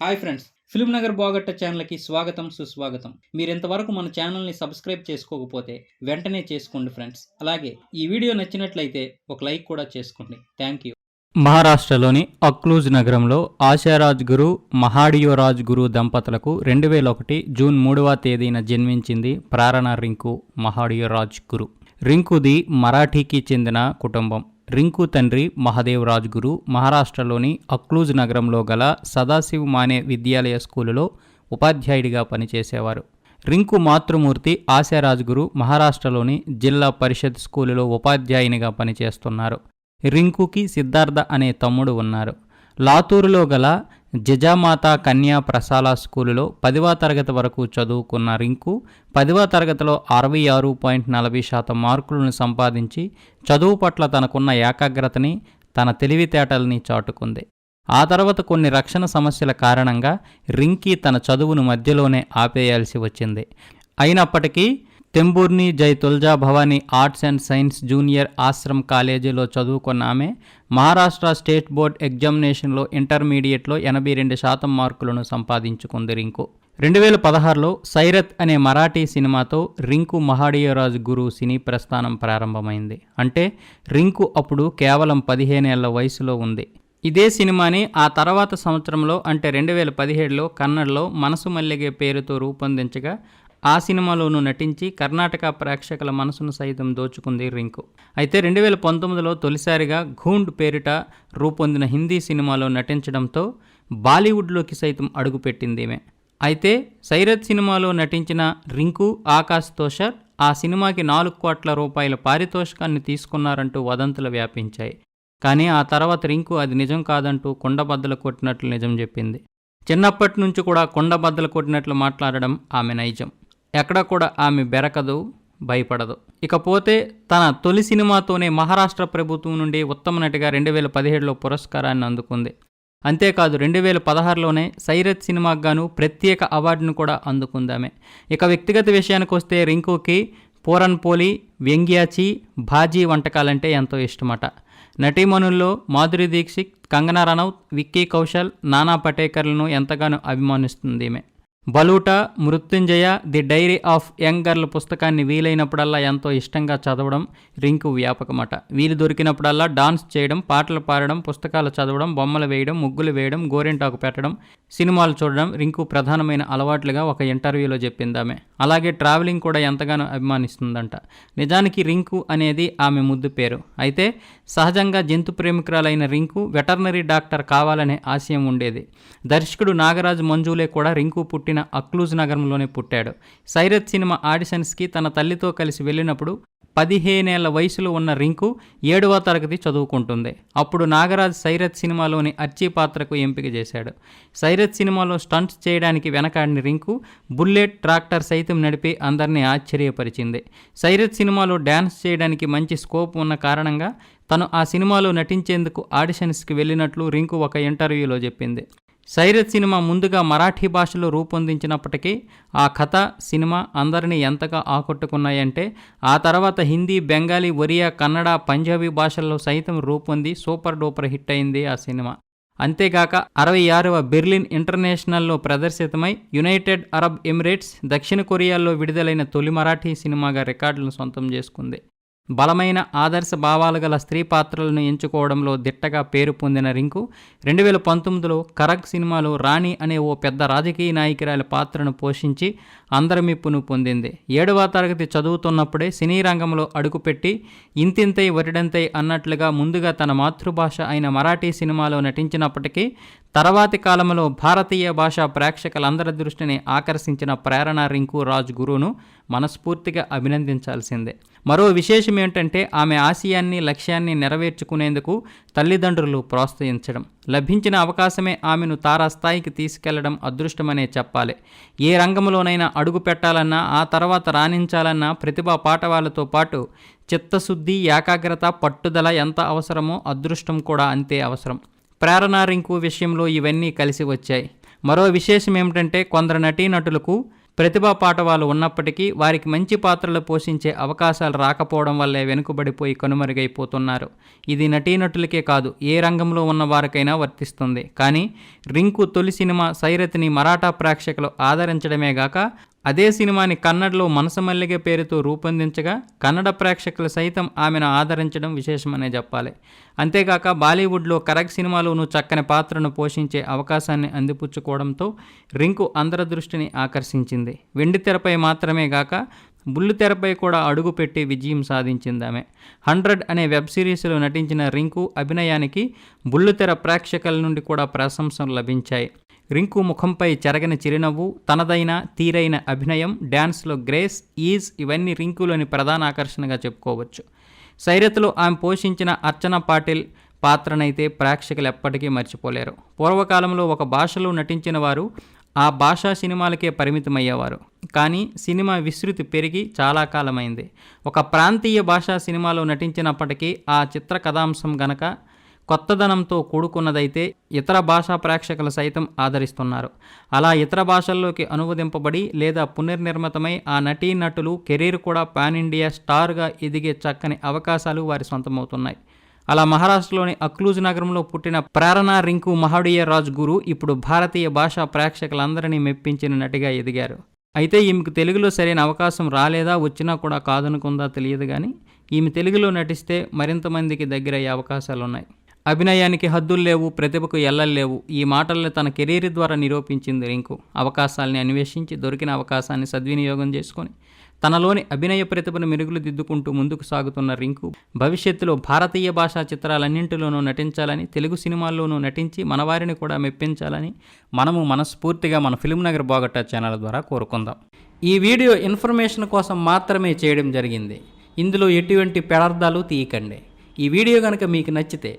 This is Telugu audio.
హాయ్ ఫ్రెండ్స్ ఫిల్మ్ నగర్ బాగట్ట ఛానల్కి స్వాగతం సుస్వాగతం. మీరు ఇంతవరకు మన ఛానల్ని సబ్స్క్రైబ్ చేసుకోకపోతే వెంటనే చేసుకోండి ఫ్రెండ్స్. అలాగే ఈ వీడియో నచ్చినట్లయితే ఒక లైక్ కూడా చేసుకోండి. Thank you. మహారాష్ట్రలోని అక్లూజ్ నగరంలో ఆశారాజ్ గురు మహాడియోరాజ్ గురు దంపతులకు రెండు వేల ఒకటి జూన్ మూడవ తేదీన జన్మించింది ప్రారణ రింకు మహాడియోరాజ్ గురు. రింకుది మరాఠీకి చెందిన కుటుంబం. రింకు తండ్రి మహదేవ్ రాజ్ గురు మహారాష్ట్రలోని అక్లూజ్ నగరంలో గల సదాశివ్ మానే విద్యాలయ స్కూలులో ఉపాధ్యాయుడిగా పనిచేసేవారు. రింకు మాతృమూర్తి ఆశారాజ్ గురు మహారాష్ట్రలోని జిల్లా పరిషత్ స్కూలులో ఉపాధ్యాయునిగా పనిచేస్తున్నారు. రింకుకి సిద్ధార్థ అనే తమ్ముడు ఉన్నారు. లాతూరులో గల జజామాత కన్యా ప్రసాల స్కూలులో పదివ తరగతి వరకు చదువుకున్న రింకు పదివ తరగతిలో అరవై ఆరు పాయింట్ నలభై శాతం మార్కులను సంపాదించి చదువు పట్ల తనకున్న ఏకాగ్రతని తన తెలివితేటల్ని చాటుకుంది. ఆ తర్వాత కొన్ని రక్షణ సమస్యల కారణంగా రింకీ తన చదువును మధ్యలోనే ఆపేయాల్సి వచ్చింది. అయినప్పటికీ తెంబూర్ని Jai Tulja Bhavani arts and science junior Ashram కాలేజీలో చదువుకున్న ఆమె మహారాష్ట్ర స్టేట్ బోర్డ్ ఎగ్జామినేషన్లో ఇంటర్మీడియట్లో ఎనభై రెండు శాతం మార్కులను సంపాదించుకుంది రింకు. రెండు వేల పదహారులో సైరత్ అనే మరాఠీ సినిమాతో రింకు మహాడియరాజు గురు సినీ ప్రస్థానం ప్రారంభమైంది. అంటే రింకు అప్పుడు కేవలం పదిహేనేళ్ళ వయసులో ఉంది. ఇదే సినిమాని ఆ తర్వాత సంవత్సరంలో అంటే రెండు వేల పదిహేడులో కన్నడలో మనసు మల్లిగే పేరుతో రూపొందించగా ఆ సినిమాలోనూ నటించి కర్ణాటక ప్రేక్షకుల మనసును సైతం దోచుకుంది రింకు. అయితే రెండు వేల పంతొమ్మిదిలో తొలిసారిగా ఘూండ్ పేరిట రూపొందిన హిందీ సినిమాలో నటించడంతో బాలీవుడ్లోకి సైతం అడుగుపెట్టింది ఈమె. అయితే సైరత్ సినిమాలో నటించిన రింకు ఆకాశ్ తోషర్ ఆ సినిమాకి నాలుగు కోట్ల రూపాయల పారితోషికాన్ని తీసుకున్నారంటూ వదంతులు వ్యాపించాయి. కానీ ఆ తర్వాత రింకు అది నిజం కాదంటూ కొండబద్దలు కొట్టినట్లు నిజం చెప్పింది. చిన్నప్పటి నుంచి కూడా కొండబద్దలు కొట్టినట్లు మాట్లాడడం ఆమె నైజం. ఎక్కడ కూడా ఆమె బెరకదు భయపడదు. ఇకపోతే తన తొలి సినిమాతోనే మహారాష్ట్ర ప్రభుత్వం నుండి ఉత్తమ నటిగా రెండు వేల పదిహేడులో పురస్కారాన్ని అందుకుంది. అంతేకాదు రెండు వేల పదహారులోనే సైరత్ సినిమాకు గాను ప్రత్యేక అవార్డును కూడా అందుకుందామే ఇక వ్యక్తిగత విషయానికి వస్తే రింకుకి పూరన్ పోలి వ్యంగ్యాచి భాజీ వంటకాలంటే ఎంతో ఇష్టమట. నటీమణుల్లో మాధురి దీక్షిత్ కంగనా రనౌత్ విక్కీ కౌశల్ నానా పటేకర్లను ఎంతగానో అభిమానిస్తుంది ఈమె. Baluta Mrityunjay the diary of young girl పుస్తకాన్ని వీలైనప్పుడల్లా ఎంతో ఇష్టంగా చదవడం రింకు వ్యాపకమట. వీలు దొరికినప్పుడల్లా డాన్స్ చేయడం పాటలు పాడడం పుస్తకాలు చదవడం బొమ్మలు వేయడం ముగ్గులు వేయడం గోరింటాకు పెట్టడం సినిమాలు చూడడం రింకు ప్రధానమైన అలవాట్లుగా ఒక ఇంటర్వ్యూలో చెప్పిందామె. అలాగే ట్రావెలింగ్ కూడా ఎంతగానో అభిమానిస్తుందంట. నిజానికి రింకు అనేది ఆమె ముద్దు పేరు. అయితే సహజంగా జంతు ప్రేమికురాలైన రింకు వెటర్నరీ డాక్టర్ కావాలనే ఆశయం ఉండేది. దర్శకుడు నాగరాజు మంజులే కూడా రింకు పుట్టిన అక్లూజ్ నగరంలోనే పుట్టాడు. సైరత్ సినిమా ఆడిషన్స్కి తన తల్లితో కలిసి వెళ్ళినప్పుడు పదిహేనేళ్ళ వయసులో ఉన్న రింకు ఏడవ తరగతి చదువుకుంటుంది. అప్పుడు నాగరాజ్ సైరత్ సినిమాలోని అర్చీ పాత్రకు ఎంపిక చేశాడు. సైరత్ సినిమాలో స్టంట్స్ చేయడానికి వెనకాడిన రింకు బుల్లెట్ ట్రాక్టర్ సైతం నడిపి అందరినీ ఆశ్చర్యపరిచింది. సైరత్ సినిమాలో డ్యాన్స్ చేయడానికి మంచి స్కోప్ ఉన్న కారణంగా తను ఆ సినిమాలో నటించేందుకు ఆడిషన్స్కి వెళ్ళినట్లు రింకు ఒక ఇంటర్వ్యూలో చెప్పింది. సైరత్ సినిమా ముందుగా మరాఠీ భాషలో రూపొందించినప్పటికీ ఆ కథ సినిమా అందరినీ ఎంతగా ఆకట్టుకున్నాయంటే ఆ తర్వాత హిందీ బెంగాలీ ఒరియా కన్నడ పంజాబీ భాషల్లో సైతం రూపొంది సూపర్ డూపర్ హిట్ అయింది ఆ సినిమా. అంతేగాక అరవై ఆరవ బెర్లిన్ ఇంటర్నేషనల్లో ప్రదర్శితమై యునైటెడ్ అరబ్ ఎమిరేట్స్ దక్షిణ కొరియాలో విడుదలైన తొలి మరాఠీ సినిమాగా రికార్డులను సొంతం చేసుకుంది. బలమైన ఆదర్శ భావాలు గల స్త్రీ పాత్రలను ఎంచుకోవడంలో దిట్టగా పేరు పొందిన రింకు రెండు వేల పంతొమ్మిదిలో కరగ్ సినిమాలో రాణి అనే ఓ పెద్ద రాజకీయ నాయకురాలి పాత్రను పోషించి అందరి మెప్పును పొందింది. ఏడవ తరగతి చదువుతున్నప్పుడే సినీ రంగంలో అడుగుపెట్టి ఇంతింతై వరిడంతై అన్నట్లుగా ముందుగా తన మాతృభాష అయిన మరాఠీ సినిమాలో నటించినప్పటికీ తర్వాతి కాలంలో భారతీయ భాషా ప్రేక్షకులందరి దృష్టిని ఆకర్షించిన ప్రేరణ రింకు రాజ్ గురువును మనస్ఫూర్తిగా అభినందించాల్సిందే. మరో విశేషం ఏంటంటే ఆమె ఆశయాన్ని లక్ష్యాన్ని నెరవేర్చుకునేందుకు తల్లిదండ్రులు ప్రోత్సహించడం. లభించిన అవకాశమే ఆమెను తారాస్థాయికి తీసుకెళ్ళడం అదృష్టమనే చెప్పాలి. ఏ రంగంలోనైనా అడుగు పెట్టాలన్నా ఆ తర్వాత రాణించాలన్నా ప్రతిభా పాఠవాలతో పాటు చిత్తశుద్ధి ఏకాగ్రత పట్టుదల ఎంత అవసరమో అదృష్టం కూడా అంతే అవసరం. ప్రేరణ రింకు విషయంలో ఇవన్నీ కలిసి వచ్చాయి. మరో విశేషం ఏమిటంటే కొందరు నటీనటులకు ప్రతిభా పాటవాలు ఉన్నప్పటికీ వారికి మంచి పాత్రలు పోషించే అవకాశాలు రాకపోవడం వల్లే వెనుకబడిపోయి కనుమరుగైపోతున్నారు. ఇది నటీనటులకే కాదు ఏ రంగంలో ఉన్న వారికైనా వర్తిస్తుంది. కానీ రింకు తొలి సినిమా సైరథిని మరాఠా ప్రేక్షకులు ఆదరించడమే గాక అదే సినిమాని కన్నడలో మనసమల్లిగే పేరుతో రూపొందించగా కన్నడ ప్రేక్షకులు సైతం ఆమెను ఆదరించడం విశేషమనే చెప్పాలి. అంతేగాక బాలీవుడ్లో కరగ్ సినిమాలోనూ చక్కని పాత్రను పోషించే అవకాశాన్ని అందిపుచ్చుకోవడంతో రింకు అందరి దృష్టిని ఆకర్షించింది. వెండి తెరపై మాత్రమే గాక బుల్లు తెరపై కూడా అడుగుపెట్టి విజయం సాధించింది ఆమె. హండ్రెడ్ అనే వెబ్ సిరీస్లో నటించిన రింకు అభినయానికి బుల్లుతెర ప్రేక్షకుల నుండి కూడా ప్రశంసలు లభించాయి. రింకు ముఖంపై చెరగని చిరునవ్వు తనదైన తీరైన అభినయం డ్యాన్స్లో గ్రేస్ ఈజ్ ఇవన్నీ రింకులోని ప్రధాన ఆకర్షణగా చెప్పుకోవచ్చు. సైరత్లో ఆమె పోషించిన అర్చన పాటిల్ పాత్రనైతే ప్రేక్షకులు ఎప్పటికీ మర్చిపోలేరు. పూర్వకాలంలో ఒక భాషలో నటించిన వారు ఆ భాషా సినిమాలకే పరిమితమయ్యేవారు. కానీ సినిమా విస్తృతి పెరిగి చాలా కాలమైంది. ఒక ప్రాంతీయ భాషా సినిమాలో నటించినప్పటికీ ఆ చిత్ర కథాంశం గనక కొత్తదనంతో కూడుకున్నదైతే ఇతర భాషా ప్రేక్షకులు సైతం ఆదరిస్తున్నారు. అలా ఇతర భాషల్లోకి అనువదింపబడి లేదా పునర్నిర్మితమై ఆ నటీనటులు కెరీర్ కూడా పాన్ ఇండియా స్టార్గా ఎదిగే చక్కని అవకాశాలు వారి సొంతమవుతున్నాయి. అలా మహారాష్ట్రలోని అక్లూజ్ నగరంలో పుట్టిన ప్రేరణ రింకు మహాడియ రాజ్ గురు ఇప్పుడు భారతీయ భాషా ప్రేక్షకులందరినీ మెప్పించిన నటిగా ఎదిగారు. అయితే ఈమెకు తెలుగులో సరైన అవకాశం రాలేదా వచ్చినా కూడా కాదనుకుందా తెలియదు కానీ ఈమె తెలుగులో నటిస్తే మరింత మందికి దగ్గరయ్యే అవకాశాలు ఉన్నాయి అభినయానికి హద్దులు లేవు ప్రతిభకు ఎల్లలేవు ఈ మాటల్ని తన కెరీర్ ద్వారా నిరూపించింది రింకు. అవకాశాలని అన్వేషించి దొరికిన అవకాశాన్ని సద్వినియోగం చేసుకొని తనలోని అభినయ ప్రతిభను మెరుగులు దిద్దుకుంటూ ముందుకు సాగుతున్న రింకు భవిష్యత్తులో భారతీయ భాషా చిత్రాలన్నింటిలోనూ నటించాలని తెలుగు సినిమాల్లోనూ నటించి మనవారిని కూడా మెప్పించాలని మనము మనస్ఫూర్తిగా మన ఫిల్మ్ నగర్ బాగట్టా ఛానల్ ద్వారా కోరుకుందాం. ఈ వీడియో ఇన్ఫర్మేషన్ కోసం మాత్రమే చేయడం జరిగింది. ఇందులో ఎటువంటి పెడార్థాలు తీయకండి. ఈ వీడియో కనుక మీకు నచ్చితే